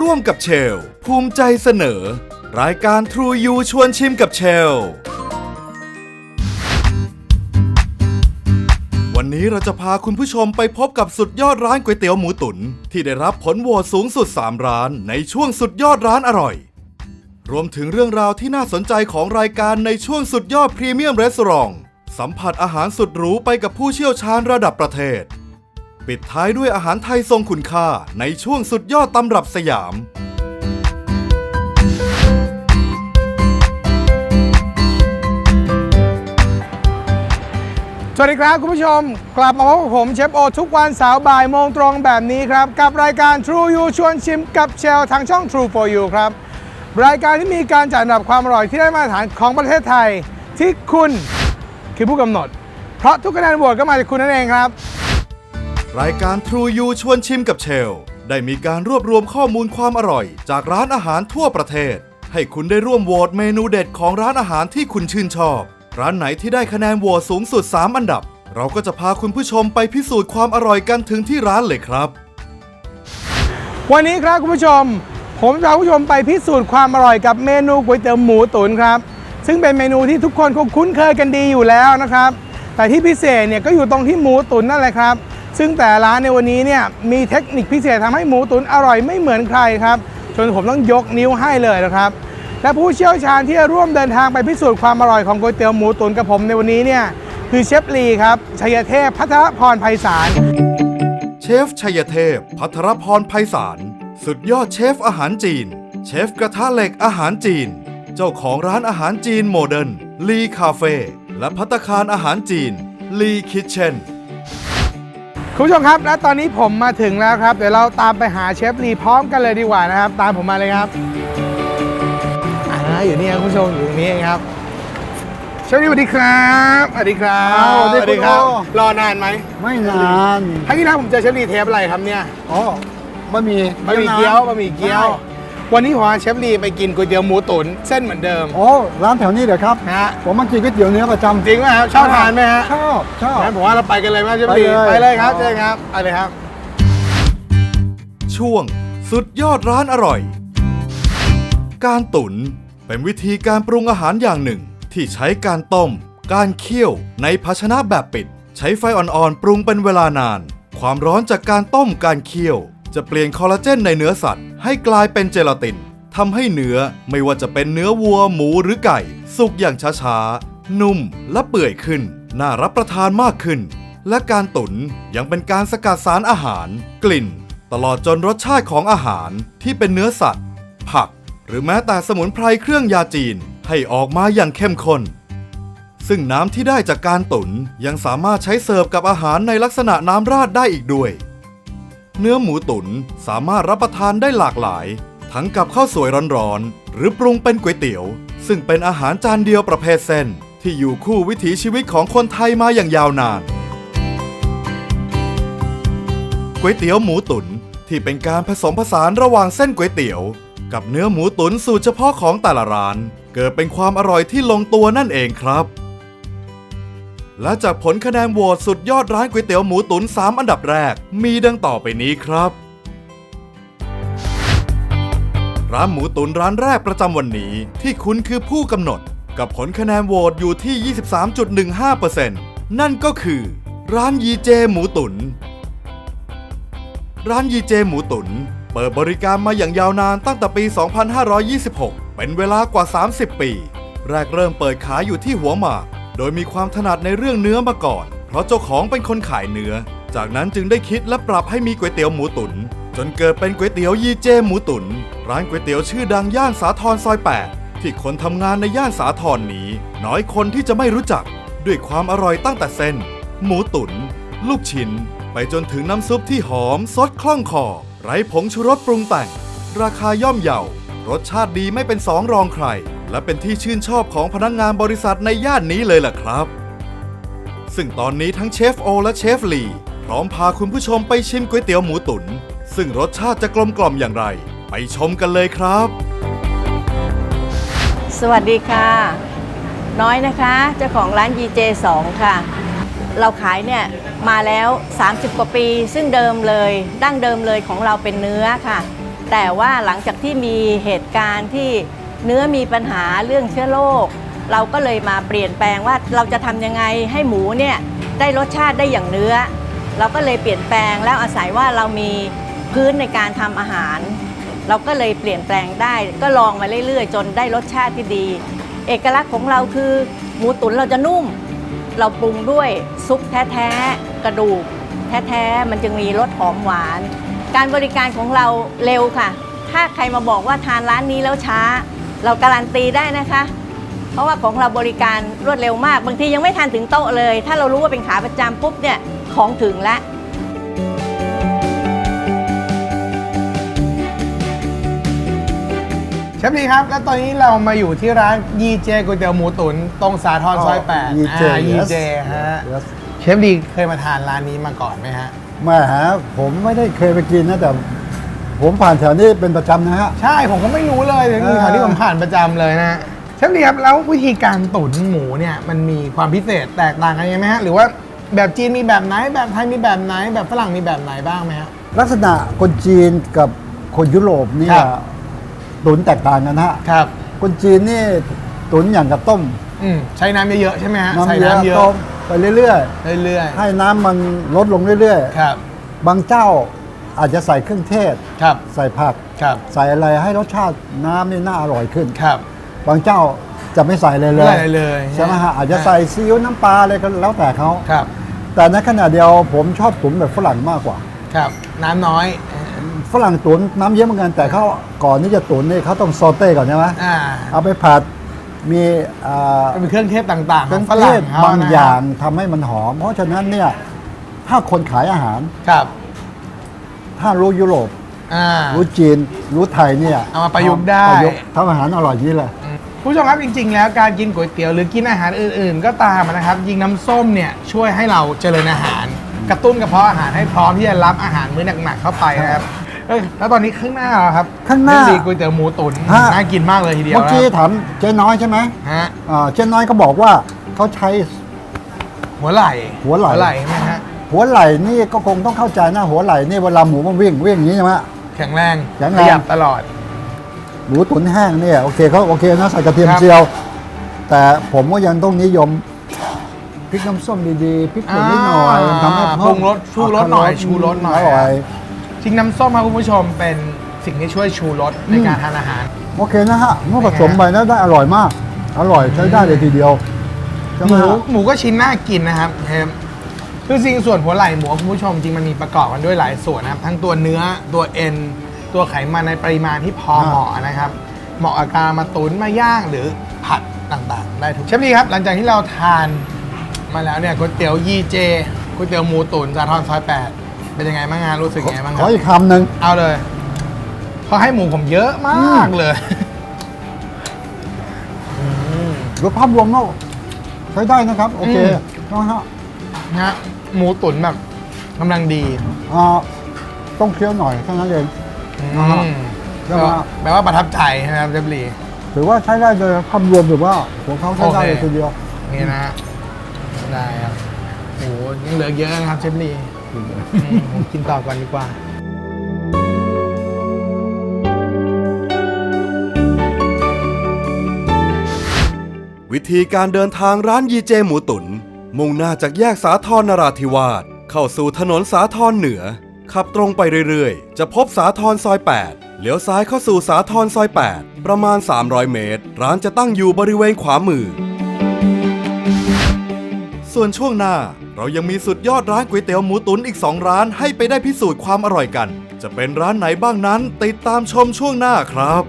ร่วมกับเชล ภูมิใจเสนอ รายการ True You ชวนชิมกับเชล วันนี้เราจะพาคุณผู้ชมไปพบกับสุดยอดร้านก๋วยเตี๋ยวหมูตุนที่ได้รับผลโหวตสูงสุด 3 ร้านในช่วงสุดยอดร้านอร่อย รวมถึงเรื่องราวที่น่าสนใจของรายการในช่วงสุดยอดพรีเมียมรีสอร์ทสัมผัสอาหารสุดหรูไปกับผู้เชี่ยวชาญระดับประเทศ ปิดท้ายด้วยอาหารไทยทรงคุณค่าในช่วงสุดยอดตำรับสยาม สวัสดีครับคุณผู้ชม กลับมาพบกับผมเชฟโอทุกวันเสาร์บ่ายโมงตรงแบบนี้ครับ กับรายการ True You ชวนชิมกับเชลทางช่อง True for You ครับ รายการที่มีการจัดอันดับความอร่อยที่ได้มาตรฐานของประเทศไทยที่คุณคือผู้กำหนด เพราะทุกคะแนนโหวตก็มาจากคุณนั่นเองครับ รายการ True You ชวนชิมกับเชล ได้มีการรวบรวมข้อมูลความอร่อย จากร้านอาหารทั่วประเทศ ให้คุณได้ร่วมโหวตเมนูเด็ดของร้านอาหารที่คุณชื่นชอบ ร้านไหนที่ได้คะแนนโหวตสูงสุด 3 อันดับ เราก็จะพาคุณผู้ชมไปพิสูจน์ความอร่อยกันถึงที่ร้านเลยครับ วันนี้ครับคุณผู้ชม ผมจะพาคุณผู้ชมไปพิสูจน์ความอร่อยกับเมนูก๋วยเตี๋ยวหมูตุ๋นครับ ซึ่งเป็นเมนูที่ทุกคนคงคุ้นเคยกันดีอยู่แล้วนะครับ แต่ที่พิเศษเนี่ยก็อยู่ตรงที่หมูตุ๋นนั่นแหละครับ ซึ่งแต่ร้านในวันนี้เนี่ยมีเทคนิคพิเศษทำให้หมูตุ๋นอร่อยไม่เหมือนใครครับจนผมต้องยกนิ้วให้เลยนะครับ และผู้เชี่ยวชาญที่ร่วมเดินทางไปพิสูจน์ความอร่อยของก๋วยเตี๋ยวหมูตุ๋นกับผมในวันนี้เนี่ยคือเชฟลีครับชัยเทพพัทรพรไพศาลเชฟชัยเทพพัทรพรไพศาลสุดยอดเชฟอาหารจีน เชฟกระทะเหล็กอาหารจีน เจ้าของร้านอาหารจีนโมเดิร์นลีคาเฟ่และพัตคารอาหารจีนลีคิทเช่น คุณผู้ชมครับ และตอนนี้ผมมาถึงแล้วครับ เดี๋ยวเราตามไปหาเชฟลีพร้อมกันเลยดีกว่านะครับ ตามผมมาเลยครับอ่าอยู่นี่ครับคุณผู้ชมอยู่ตรงนี้เองครับ เชฟลีสวัสดีครับสวัสดีครับสวัสดีครับรอนานไหมไม่นานครั้งที่แล้วผมเจอเชฟลีเทปอะไรครับเนี่ย อ๋อบะหมี่บะหมี่เกี๊ยวบะหมี่เกี๊ยว ใช่ วันนี้ผมพาเชฟลีไปกินก๋วยเตี๋ยวหมูตุ๋นเส้นเหมือนเดิมโอ้ร้านแถวนี้เดี๋ยวครับนะฮะผมมากินก๋วยเตี๋ยวเนื้อประจำจริงไหมครับชอบทานไหมฮะชอบชอบงั้นผมว่าเราไปกันเลยไหมเชฟลีไปเลยไปเลยครับเชิญครับไปเลยครับ ช่วงสุดยอดร้านอร่อย การตุ๋นเป็นวิธีการปรุงอาหารอย่างหนึ่ง ที่ใช้การต้ม การเคี่ยวในภาชนะแบบปิด ใช้ไฟอ่อนๆปรุงเป็นเวลานาน ความร้อนจากการต้มการเคี่ยว จะเปลี่ยนคอลลาเจนในเนื้อสัตว์ ให้กลายเป็นเจลาตินทำให้เนื้อไม่ว่าจะเป็นเนื้อวัวหมูหรือไก่ สุกอย่างช้าๆ นุ่มและเปื่อยขึ้น น่ารับประทานมากขึ้น และการตุ๋นยังเป็นการสกัดสารอาหาร กลิ่น ตลอดจนรสชาติของอาหารที่เป็นเนื้อสัตว์ ผัก หรือแม้แต่สมุนไพรเครื่องยาจีนให้ออกมาอย่างเข้มข้นซึ่งน้ำที่ได้จากการตุ๋นยังสามารถใช้เสิร์ฟกับอาหารในลักษณะน้ำราดได้อีกด้วย เนื้อหมูตุ๋นสามารถรับประทานได้หลากหลาย ทั้งกับข้าวสวยร้อนๆ หรือปรุงเป็นก๋วยเตี๋ยว ซึ่งเป็นอาหารจานเดียวประเภทเส้น ที่อยู่คู่วิถีชีวิตของคนไทยมาอย่างยาวนานก๋วยเตี๋ยวหมูตุ๋นที่เป็นการผสมผสานระหว่างเส้นก๋วยเตี๋ยว กับเนื้อหมูตุ๋นสูตรเฉพาะของแต่ละร้าน เกิดเป็นความอร่อยที่ลงตัวนั่นเองครับ และจากผลคะแนนโหวตสุดยอดร้านก๋วยเตี๋ยวหมูตุ๋น3 อันดับแรก มีดังต่อไปนี้ครับ ร้านหมูตุ๋นร้านแรกประจำวันนี้ ที่คุณคือผู้กำหนด กับผลคะแนนโหวตอยู่ที่ 23.15%นั่นก็คือ ร้านยีเจหมูตุ๋นร้านยีเจหมูตุ๋นเปิดบริการมาอย่างยาวนานตั้งแต่ปี 2526 เป็นเวลากว่า 30 ปี แรกเริ่มเปิดขายอยู่ที่หัวหมาก โดยมีความถนัดในเรื่องเนื้อมาก่อน เพราะเจ้าของเป็นคนขายเนื้อ จากนั้นจึงได้คิดและปรับให้มีก๋วยเตี๋ยวหมูตุ๋นจนเกิดเป็นก๋วยเตี๋ยวยีเจหมูตุ๋นร้านก๋วยเตี๋ยวชื่อดังย่านสาทรซอย 8 ที่คนทำงานในย่านสาทรนี้ น้อยคนที่จะไม่รู้จัก ด้วยความอร่อยตั้งแต่เส้น หมูตุ๋นลูกชิ้นไปจนถึงน้ำซุปที่หอมสดคล่องคอ ไร้ผงชูรสปรุงแต่ง ราคาย่อมเยา รสชาติดีไม่เป็นสองรองใคร และเป็นที่ชื่นชอบของพนักงงานบริษัทในย่านนี้เลยล่ะครับ ซึ่งตอนนี้ทั้งเชฟโอและเชฟลีพร้อมพาคุณผู้ชมไปชิมก๋วยเตี๋ยวหมูตุ๋นซึ่งรสชาติจะกลมกล่อมอย่างไร ไปชมกันเลยครับ สวัสดีค่ะ น้อยนะคะเจ้าของร้าน GJ2 ค่ะ เราขายเนี่ยมาแล้ว 30 กว่าปี ซึ่งเดิมเลยดั้งเดิมเลยของเราเป็นเนื้อค่ะ แต่ว่าหลังจากที่มีเหตุการณ์ที่ เนื้อมีปัญหาเรื่องเชื้อโรคเราก็เลยมาเปลี่ยนแปลงว่าเราจะทำยังไงให้หมูเนี่ยได้รสชาติได้อย่างเนื้อ เราก็เลยเปลี่ยนแปลงแล้วอาศัยว่าเรามีพื้นในการทำอาหาร เราก็เลยเปลี่ยนแปลงได้ ก็ลองมาเรื่อยๆ จนได้รสชาติที่ดี เอกลักษณ์ของเราคือหมูตุ๋นเราจะนุ่ม เราปรุงด้วยซุปแท้ๆกระดูก แท้ๆมันจึงมีรสหอมหวาน การบริการของเราเร็วค่ะ ถ้าใครมาบอกว่าทานร้านนี้แล้วช้า เราการันตีได้นะคะ เพราะว่าของเราบริการรวดเร็วมาก บางทียังไม่ทันถึงโต๊ะเลย ถ้าเรารู้ว่าเป็นขาประจำปุ๊บเนี่ยของถึงแล้วเชฟลีครับ แล้วตอนนี้เรามาอยู่ที่ร้านยีเจก๋วยเตี๋ยวหมูตุ๋นตรงสาทรซอยแปดยีเจอ่ายี yes เจฮะ Yes เชฟลีเคยมาทานร้านนี้มาก่อนไหมฮะแม่ฮะผมไม่ได้เคยไปกินนะแต่ ผมผ่านแถวนี้เป็นประจำนะฮะ ใช่ผมก็ไม่รู้เลยถึงเออแถวที่ผมผ่านประจำเลยนะเชฟลีครับแล้ววิธีการตุ๋นหมูเนี่ยมันมีความพิเศษแตกต่างกันยังไงไหมฮะหรือว่าแบบจีนมีแบบไหนแบบไทยมีแบบไหน แบบฝรั่งมีแบบไหนบ้างไหมฮะ ลักษณะคนจีนกับคนยุโรปเนี่คยรับ ตุนแตกต่างกันนะฮะ ครับ คนจีนนี่ตุนอย่างกับต้มอืมใช้น้ำเยอะๆใช่ไหมฮะใส่น้ำเยอะน้ำเยอะต้มไปเรื่อยเรื่อยๆให้น้ำมันลดลงเรื่อยๆครับๆบางเจ้า อาจจะใส่เครื่องเทศ ครับ ใส่ผัก ครับ ใส่อะไรให้รสชาติน้ำนี่น่าอร่อยขึ้น ครับ บางเจ้าจะไม่ใส่เลยเลไม่ยใส่อะไรเลยใช่ไหมฮะอาจจะใส่ซีอิ๊วน้ำปลาอะไรก็แล้วแต่เขาครับ แต่ในขณะเดียวผมชอบตุ๋นแบบฝรั่งมากกว่า ครับ น้ำน้อย ฝรั่งตุ๋นน้ำเยอะเหมือนกันแต่เขาก่อนที่จะตุ๋นนี่เขาต้องซอเต้ก่อนใช่ไหมอ่าเอาไปผัดมีอ่า ก็เป็นเครื่องเทศต่างๆเครื่องฝเทรั่ศเขบางนะอย่างทำให้มันหอม เพราะฉะนั้นเนี่ยถ้าคนขายอาหาร ครับ ถ้ารู้ยุโรป อ่า รู้จีน รู้ไทยเนี่ยเอามาประยุกต์ได้ ประยุกต์ทำอาหารอร่อยอย่างนี้เลยผู้ชมครับจริง ๆ แล้วการกินก๋วยเตี๋ยวหรือกินอาหารอื่น ๆ ก็ตามนะครับยิงน้ำส้มเนี่ยช่วยให้เราเจริญอาหาร กระตุ้นกระเพาะอาหารให้พร้อมที่จะรับอาหารมื้อหนักๆเข้าไปนะครับเอ้ยแล้วตอนนี้ข้างหน้าเราครับข้างหน้าเรื่องดีก๋วยเตี๋ยวหมูตุ๋นฮะ น่ากินมากเลยทีเดียวเมื่อกี้นะถามเจ๊น้อยใช่ไหมฮะอ่าเจ๊น้อยก็บอกว่าเขาใช้หัวไหล่หัวไหล่หัวไหล่ใช่ไหมฮะ หัวไหล่นี่ก็คงต้องเข้าใจนะหัวไหล่นี่เวลาหมูมันวิ่งวิ่งอย่างนี้ใช่ไหม แข็งแรงแข็งแรง ขยับตลอด หมูตุ๋นแห้งเนี่ยโอเคเขาโอเคนะใส่กระเทียมครับ เจียว แต่ผมก็ยังต้องนิยมพริกน้ำส้มดีๆพริกป่นนิดหน่อยอ่าทำให้ปรุงรสชูรสหน่อยชูรสหน่อยอร่อย จริงน้ำส้มครับคุณผู้ชมเป็นสิ่งที่ช่วยชูรสในอืม การทานอาหาร โอเคนะฮะเมื่อผสมไปแล้วได้อร่อยมาก อร่อยใช้ได้เลยทีเดียวใช่หไหมมูฮะ หมูก็ชิ้นน่ากินนะครับเฮม คือจริงส่วนหัวไหล่หมูคุณผู้ชมจริงมันมีประกอบกันด้วยหลายส่วนนะครับ ทั้งตัวเนื้อตัวเอ็น ตัวไขมันในปริมาณที่พอเหมาะนะครับ เหมาะกับการมาตุนมาย่างหรือผัดต่างๆ ได้ทุกเชฟดีครับ หลังจากที่เราทานมาแล้วเนี่ยก๋วยเตี๋ยวยีเจก๋วยเตี๋ยวหมูตุ๋นสาทรซอยแปดเป็นยังไงบ้างงานรู้สึกยังไงบ้างคขรัอบอีกคำหนึ่งเอาเลยเขาให้หมูผมเยอะมากเลยรสภาพรวมก็ใช้ได้นะครับ โอเคอืม นะฮะ นะฮะหมูตุ๋นแบบกำลังดีอ่าต้องเคี้ยวหน่อยเท่านั้นเองอ่าฮะแปลว่าแปลว่าประทับใจใช่ไหมครับเจบลี ถือว่าใช้ได้เลยภาพรวมถือว่าของเขาใช้ได้เลยโอเค ทีเดียว นี่นะฮะได้ครับโอ้โหยังเหลือเยอะนะครับเชฟลีอืมผมกินต่อก่อนดีกว่า วิธีการเดินทางร้านยีเจหมูตุน มุ่งหน้าจากแยกสาทรนราธิวาสเข้าสู่ถนนสาทรเหนือ ขับตรงไปเรื่อยๆ จะพบสาทรซอย 8 เลี้ยวซ้ายเข้าสู่สาทรซอย 8 ประมาณ 300 เมตร ร้านจะตั้งอยู่บริเวณขวามือ ส่วนช่วงหน้าเรายังมีสุดยอดร้านก๋วยเตี๋ยวหมูตุ๋นอีก 2 ร้านให้ไปได้พิสูจน์ความอร่อยกัน จะเป็นร้านไหนบ้างนั้นติดตามชมช่วงหน้าครับ